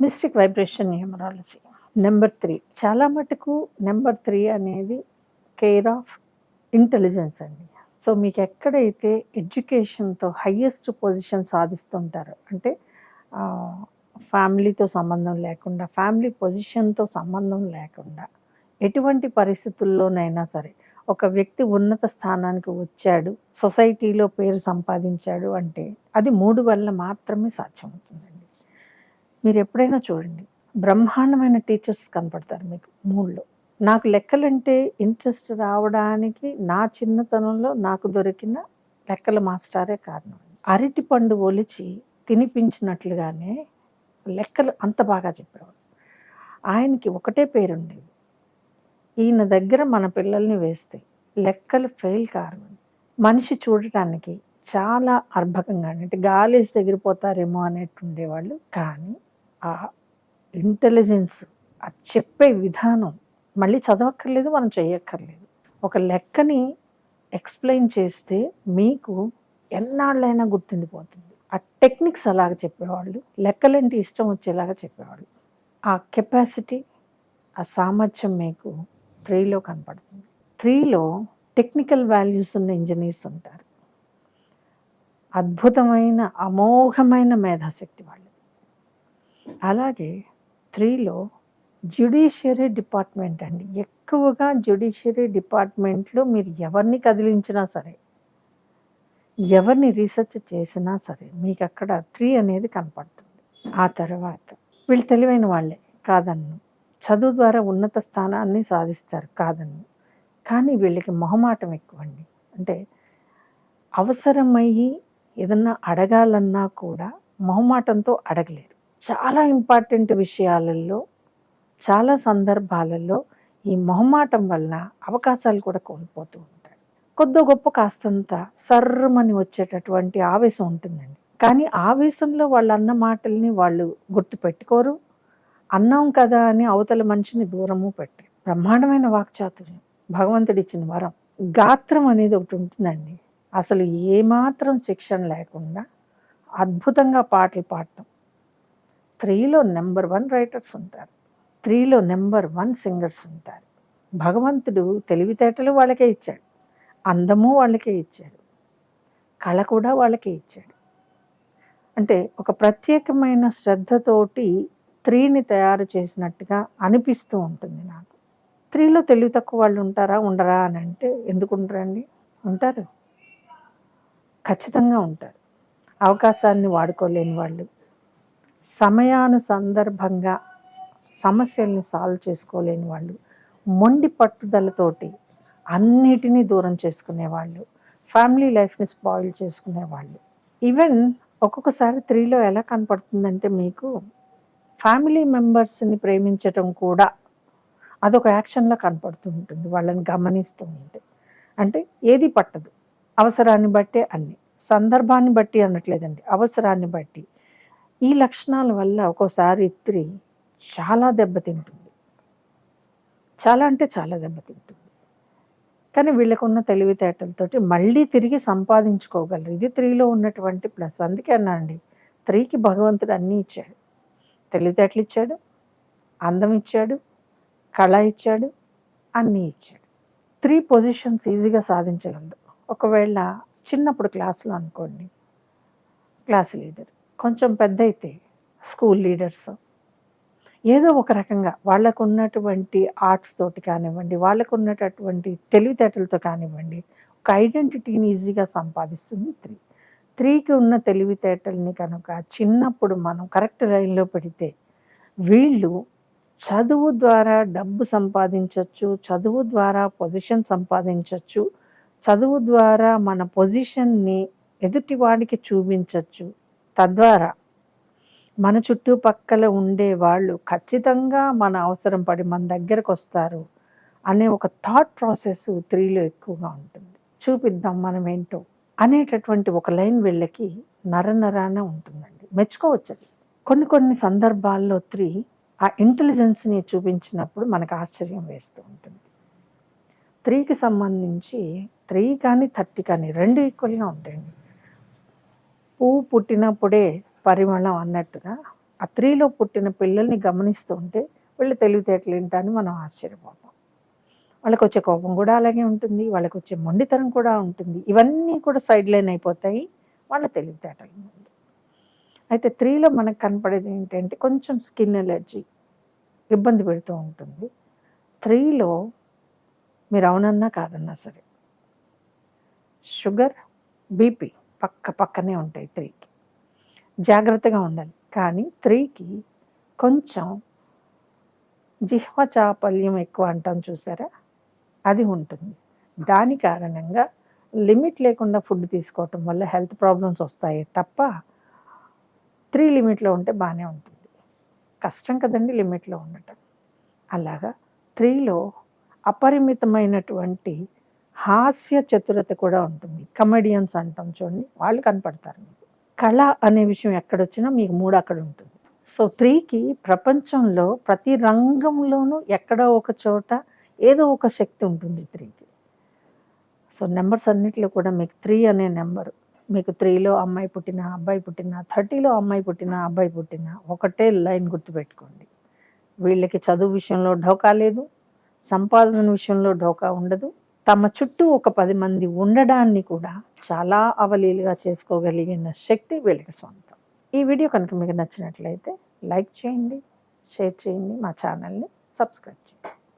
Mystic vibration numerology. Number three చాలా మటుకు number three అనేది కేర్ ఆఫ్ ఇంటెలిజెన్స్ అండి. సో మీకు ఎక్కడైతే ఎడ్యుకేషన్తో హయ్యెస్ట్ పొజిషన్ సాధిస్తుంటారో అంటే ఫ్యామిలీతో సంబంధం లేకుండా ఫ్యామిలీ పొజిషన్తో సంబంధం లేకుండా ఎటువంటి పరిస్థితుల్లోనైనా సరే ఒక వ్యక్తి ఉన్నత స్థానానికి వచ్చాడు సొసైటీలో పేరు సంపాదించాడు అంటే అది మూడు వల్ల మాత్రమే సాధ్యమవుతుంది మీరు ఎప్పుడైనా చూడండి బ్రహ్మాండమైన టీచర్స్ కనపడతారు మీకు మూడులో. నాకు లెక్కలంటే ఇంట్రెస్ట్ రావడానికి నా చిన్నతనంలో నాకు దొరికిన లెక్కల మాస్టారే కారణం. అరటి పండు ఒలిచి తినిపించినట్లుగానే లెక్కలు అంత బాగా చెప్పేవాడు ఆయనకి ఒకటే పేరుండేది. ఈయన దగ్గర మన పిల్లల్ని వేస్తే లెక్కలు ఫెయిల్ కారు మనిషి చూడటానికి చాలా అర్భకంగా అంటే గాలేసి ఎగిరిపోతారేమో అనేట్టు ఉండేవాళ్ళు కానీ ఆ ఇంటెలిజెన్స్ ఆ చెప్పే విధానం మళ్ళీ చదవక్కర్లేదు మనం చేయక్కర్లేదు ఒక లెక్కని ఎక్స్ప్లెయిన్ చేస్తే మీకు ఎన్నాళ్ళైనా గుర్తుండిపోతుంది. ఆ టెక్నిక్స్ అలాగ చెప్పేవాళ్ళు లెక్కలంటే ఇష్టం వచ్చేలాగా చెప్పేవాళ్ళు. ఆ కెపాసిటీ ఆ సామర్థ్యం మీకు త్రీలో కనపడుతుంది. త్రీలో టెక్నికల్ వాల్యూస్ ఉన్న ఇంజనీర్స్ ఉంటారు. అద్భుతమైన అమోఘమైన మేధాశక్తి వాళ్ళు. అలాగే త్రీలో జ్యుడిషియరీ డిపార్ట్మెంట్ అండి. ఎక్కువగా జ్యుడిషియరీ డిపార్ట్మెంట్లో మీరు ఎవరిని కదిలించినా సరే ఎవరిని రీసెర్చ్ చేసినా సరే మీకు అక్కడ త్రీ అనేది కనపడుతుంది. ఆ తర్వాత వీళ్ళు తెలివైన వాళ్ళే కాదన్ను. చదువు ద్వారా ఉన్నత స్థానాన్ని సాధిస్తారు కాదన్ను. కానీ వీళ్ళకి మొహమాటం ఎక్కువండి అంటే అవసరమయ్యి ఏదన్నా అడగాలన్నా కూడా మొహమాటంతో అడగలేరు. చాలా ఇంపార్టెంట్ విషయాలలో చాలా సందర్భాలలో ఈ మొహమాటం వల్ల అవకాశాలు కూడా కోల్పోతూ ఉంటారు కొద్ది గొప్ప కాస్తంత సర్రమని వచ్చేటటువంటి ఆవేశం ఉంటుందండి. కానీ ఆవేశంలో వాళ్ళు అన్న మాటల్ని వాళ్ళు గుర్తుపెట్టుకోరు. అన్నాం కదా అని అవతల మనిషిని దూరము పెట్టి బ్రహ్మాండమైన వాక్చాతుర్యం భగవంతుడిచ్చిన వరం గాత్రం అనేది ఒకటి ఉంటుందండి. అసలు ఏమాత్రం శిక్షణ లేకుండా అద్భుతంగా పాటలు పాడటం త్రీలో నెంబర్ వన్ రైటర్స్ ఉంటారు. త్రీలో నెంబర్ వన్ సింగర్స్ ఉంటారు. భగవంతుడు తెలివితేటలు వాళ్ళకే ఇచ్చాడు. అందము వాళ్ళకే ఇచ్చాడు. కళ కూడా వాళ్ళకే ఇచ్చాడు. అంటే ఒక ప్రత్యేకమైన శ్రద్ధతోటి త్రీని తయారు చేసినట్టుగా అనిపిస్తూ ఉంటుంది నాకు. త్రీలో తెలివి తక్కువ వాళ్ళు ఉంటారా ఉండరా అని అంటే ఎందుకు ఉండరండి ఉంటారు. ఖచ్చితంగా ఉంటారు. అవకాశాన్ని వాడుకోలేని వాళ్ళు సమయాను సందర్భంగా సమస్యల్ని సాల్వ్ చేసుకోలేని వాళ్ళు మొండి పట్టుదలతోటి అన్నిటినీ దూరం చేసుకునేవాళ్ళు ఫ్యామిలీ లైఫ్ని స్పాయిల్ చేసుకునేవాళ్ళు. ఈవెన్ ఒక్కొక్కసారి త్రీలో ఎలా కనపడుతుందంటే మీకు ఫ్యామిలీ మెంబర్స్ని ప్రేమించటం కూడా అదొక యాక్షన్లో కనపడుతూ ఉంటుంది వాళ్ళని గమనిస్తూ ఉంటే. అంటే ఏది పట్టదు అవసరాన్ని బట్టే అన్ని. సందర్భాన్ని బట్టి అనట్లేదండి అవసరాన్ని బట్టి. ఈ లక్షణాల వల్ల ఒక్కోసారి ఇత్రి చాలా దెబ్బతింటుంది. చాలా అంటే చాలా దెబ్బతింటుంది. కానీ వీళ్ళకున్న తెలివితేటలతోటి మళ్ళీ తిరిగి సంపాదించుకోగలరు. ఇది త్రీలో ఉన్నటువంటి ప్లస్. అందుకే అన్నా అండి త్రీకి భగవంతుడు అన్నీ ఇచ్చాడు. తెలివితేటలు ఇచ్చాడు అందం ఇచ్చాడు కళ ఇచ్చాడు అన్నీ ఇచ్చాడు. త్రీ పొజిషన్స్ ఈజీగా సాధించగలదు. ఒకవేళ చిన్నప్పుడు క్లాస్లో అనుకోండి క్లాస్ లీడర్. కొంచెం పెద్ద అయితే స్కూల్ లీడర్స్. ఏదో ఒక రకంగా వాళ్ళకు ఉన్నటువంటి ఆర్ట్స్ తోటి కానివ్వండి వాళ్ళకు ఉన్నటువంటి తెలివితేటలతో కానివ్వండి ఒక ఐడెంటిటీని ఈజీగా సంపాదిస్తుంది త్రీ. త్రీకి ఉన్న తెలివితేటల్ని కనుక చిన్నప్పుడు మనం కరెక్ట్ లైన్లో పెడితే వీళ్ళు చదువు ద్వారా డబ్బు సంపాదించవచ్చు చదువు ద్వారా పొజిషన్ సంపాదించవచ్చు చదువు ద్వారా మన పొజిషన్ని ఎదుటివాడికి చూపించవచ్చు తద్వారా మన చుట్టుపక్కల ఉండే వాళ్ళు ఖచ్చితంగా మన అవసరం పడి మన దగ్గరకు వస్తారు అనే ఒక థాట్ ప్రాసెస్ త్రీలో ఎక్కువగా ఉంటుంది. చూపిద్దాం మనం ఏంటో అనేటటువంటి ఒక లైన్ వీళ్ళకి నరనరాన ఉంటుందండి. మెచ్చుకోవచ్చు అది. కొన్ని కొన్ని సందర్భాల్లో త్రీ ఆ ఇంటెలిజెన్స్ని చూపించినప్పుడు మనకు ఆశ్చర్యం వేస్తూ ఉంటుంది. త్రీకి సంబంధించి త్రీ కానీ థర్టీ కానీ రెండు ఈక్వల్గా ఉంటాయండి. పువ్వు పుట్టినప్పుడే పరిమళం అన్నట్టుగా ఆ త్రీలో పుట్టిన పిల్లల్ని గమనిస్తూ ఉంటే వీళ్ళు తెలివితేటలు ఏంటని మనం ఆశ్చర్యపోతాం. వాళ్ళకి వచ్చే కోపం కూడా అలాగే ఉంటుంది వాళ్ళకి వచ్చే మొండితనం కూడా ఉంటుంది. ఇవన్నీ కూడా సైడ్ లైన్ అయిపోతాయి వాళ్ళ తెలివితేటల ముందు. అయితే త్రీలో మనకు కనపడేది ఏంటంటే కొంచెం స్కిన్ ఎలర్జీ ఇబ్బంది పెడుతూ ఉంటుంది. త్రీలో మీరు అవునన్నా కాదన్నా సరే షుగర్ బీపీ పక్క పక్కనే ఉంటాయి త్రీకి జాగ్రత్తగా ఉండాలి. కానీ త్రీకి కొంచెం జిహ్వ చాపల్యం ఎక్కువ అంటాం చూసారా? అది ఉంటుంది. దాని కారణంగా లిమిట్ లేకుండా ఫుడ్ తీసుకోవటం వల్ల హెల్త్ ప్రాబ్లమ్స్ వస్తాయి తప్ప త్రీ లిమిట్లో ఉంటే బాగానే ఉంటుంది. కష్టం కదండి లిమిట్లో ఉండటం. అలాగా త్రీలో అపరిమితమైనటువంటి హాస్య చతురత కూడా ఉంటుంది. కమెడియన్స్ అంటాం చూడండి వాళ్ళు కనపడతారు మీకు. కళ అనే విషయం ఎక్కడొచ్చినా మీకు మూడు అక్కడ ఉంటుంది. సో త్రీకి ప్రపంచంలో ప్రతి రంగంలోనూ ఎక్కడో ఒక చోట ఏదో ఒక శక్తి ఉంటుంది త్రీకి. సో నెంబర్స్ అన్నిటిలో కూడా మీకు త్రీ అనే నెంబరు. మీకు త్రీలో అమ్మాయి పుట్టిన అబ్బాయి పుట్టిన థర్టీలో అమ్మాయి పుట్టిన అబ్బాయి పుట్టిన ఒకటే లైన్ గుర్తుపెట్టుకోండి. వీళ్ళకి చదువు విషయంలో ఢోకా లేదు సంపాదన విషయంలో ఢోకా ఉండదు తమ చుట్టూ ఒక పది మంది ఉండడాన్ని కూడా చాలా అవలీలుగా చేసుకోగలిగిన శక్తి వీళ్ళకి సొంతం. ఈ వీడియో కనుక మీకు నచ్చినట్లయితే లైక్ చేయండి షేర్ చేయండి మా ఛానల్ని సబ్స్క్రైబ్ చేయండి.